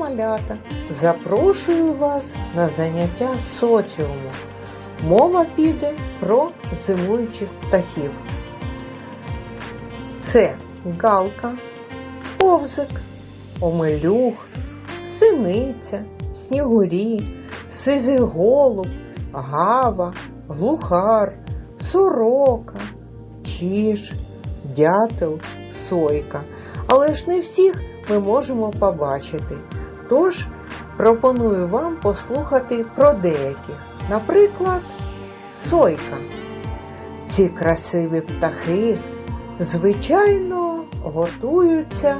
Малята! Запрошую вас на заняття соціуму. Мова піде про зимуючих птахів. Це галка, ковзик, омелюх, синиця, снігурі, сизий голуб, гава, глухар, сорока, чиж, дятел, сойка. Але ж не всіх ми можемо побачити. Тож пропоную вам послухати про деяких. Наприклад, сойка. Ці красиві птахи, звичайно, готуються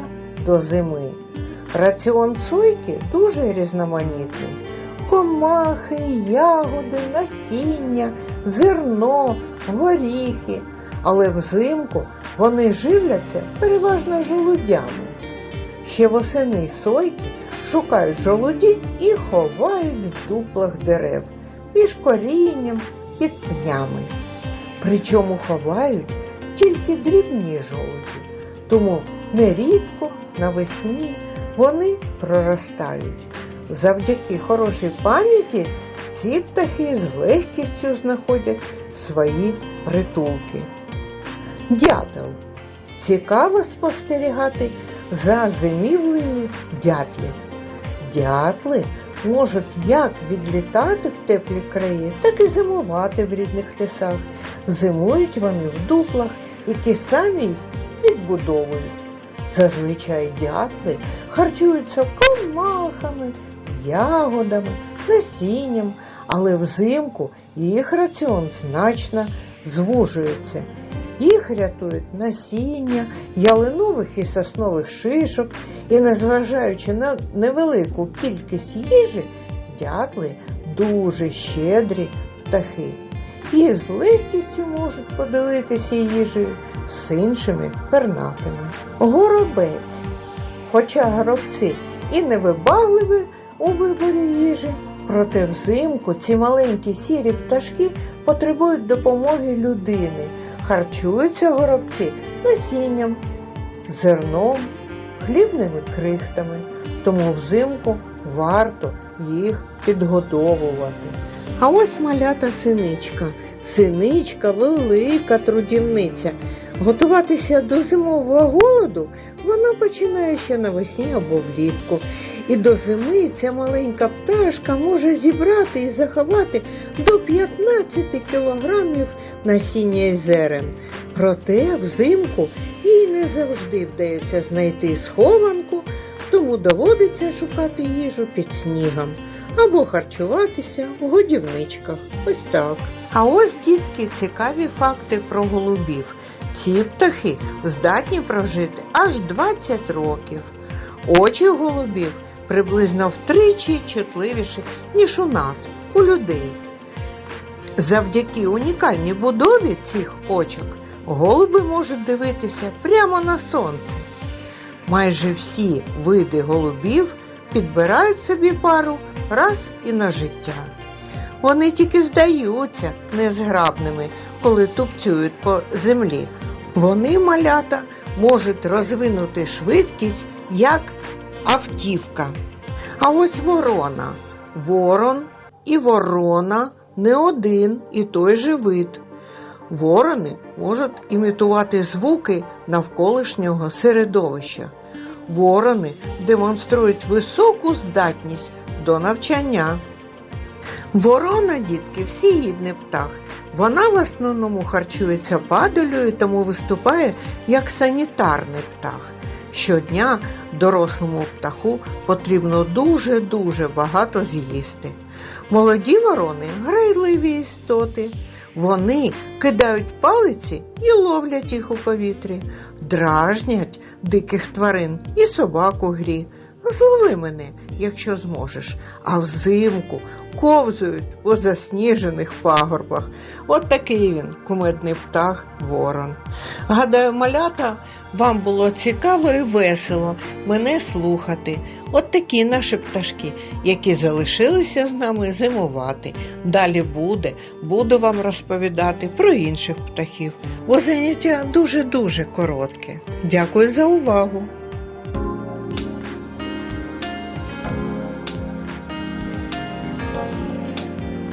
до зими. Раціон сойки дуже різноманітний. Комахи, ягоди, насіння, зерно, горіхи. Але взимку вони живляться переважно жолудями. Ще восени сойки шукають жолуді і ховають в дуплах дерев між корінням під пнями. Причому ховають тільки дрібні жолуді, тому нерідко навесні вони проростають. Завдяки хорошій пам'яті ці птахи з легкістю знаходять свої притулки. Дятел. Цікаво спостерігати за зимівлею дятлів. Дятли можуть як відлітати в теплі краї, так і зимувати в рідних лісах. Зимують вони в дуплах, які самі відбудовують. Зазвичай дятли харчуються комахами, ягодами, насінням, але взимку їх раціон значно звужується. Їх рятують насіння, ялинових і соснових шишок, і незважаючи на невелику кількість їжі, дятли дуже щедрі птахи і з легкістю можуть поділитися їжею з іншими пернатими. Горобець. Хоча горобці і не вибагливі у виборі їжі, проте взимку ці маленькі сірі пташки потребують допомоги людини. Харчуються горобці насінням, зерном, хлібними крихтами, тому взимку варто їх підгодовувати. А ось малята синичка. Синичка велика трудівниця. Готуватися до зимового голоду вона починає ще навесні або влітку. І до зими ця маленька пташка може зібрати і заховати до 15 кілограмів насіння й зерен. Проте взимку їй не завжди вдається знайти схованку, тому доводиться шукати їжу під снігом або харчуватися в годівничках. Ось так. А ось, дітки, цікаві факти про голубів. Ці птахи здатні прожити аж 20 років. Очі голубів приблизно втричі чутливіші, ніж у нас, у людей. Завдяки унікальній будові цих очок голуби можуть дивитися прямо на сонце. Майже всі види голубів підбирають собі пару раз і на життя. Вони тільки здаються незграбними, коли тупцюють по землі. Вони, малята, можуть розвинути швидкість як автівка. А ось ворона. Ворон і ворона не один і той же вид. Ворони можуть імітувати звуки навколишнього середовища. Ворони демонструють високу здатність до навчання. Ворона, дітки, всіїдний птах. Вона в основному харчується падалю, тому виступає як санітарний птах. Щодня дорослому птаху потрібно дуже-дуже багато з'їсти. Молоді ворони грайливі істоти. Вони кидають палиці і ловлять їх у повітрі, дражнять диких тварин і собак у грі. Злови мене, якщо зможеш, а взимку ковзують по засніжених пагорбах. От такий він, кумедний птах, ворон. Гадаю, малята, вам було цікаво і весело мене слухати. От такі наші пташки, які залишилися з нами зимувати. Далі буде, буду вам розповідати про інших птахів, бо заняття дуже-дуже коротке. Дякую за увагу!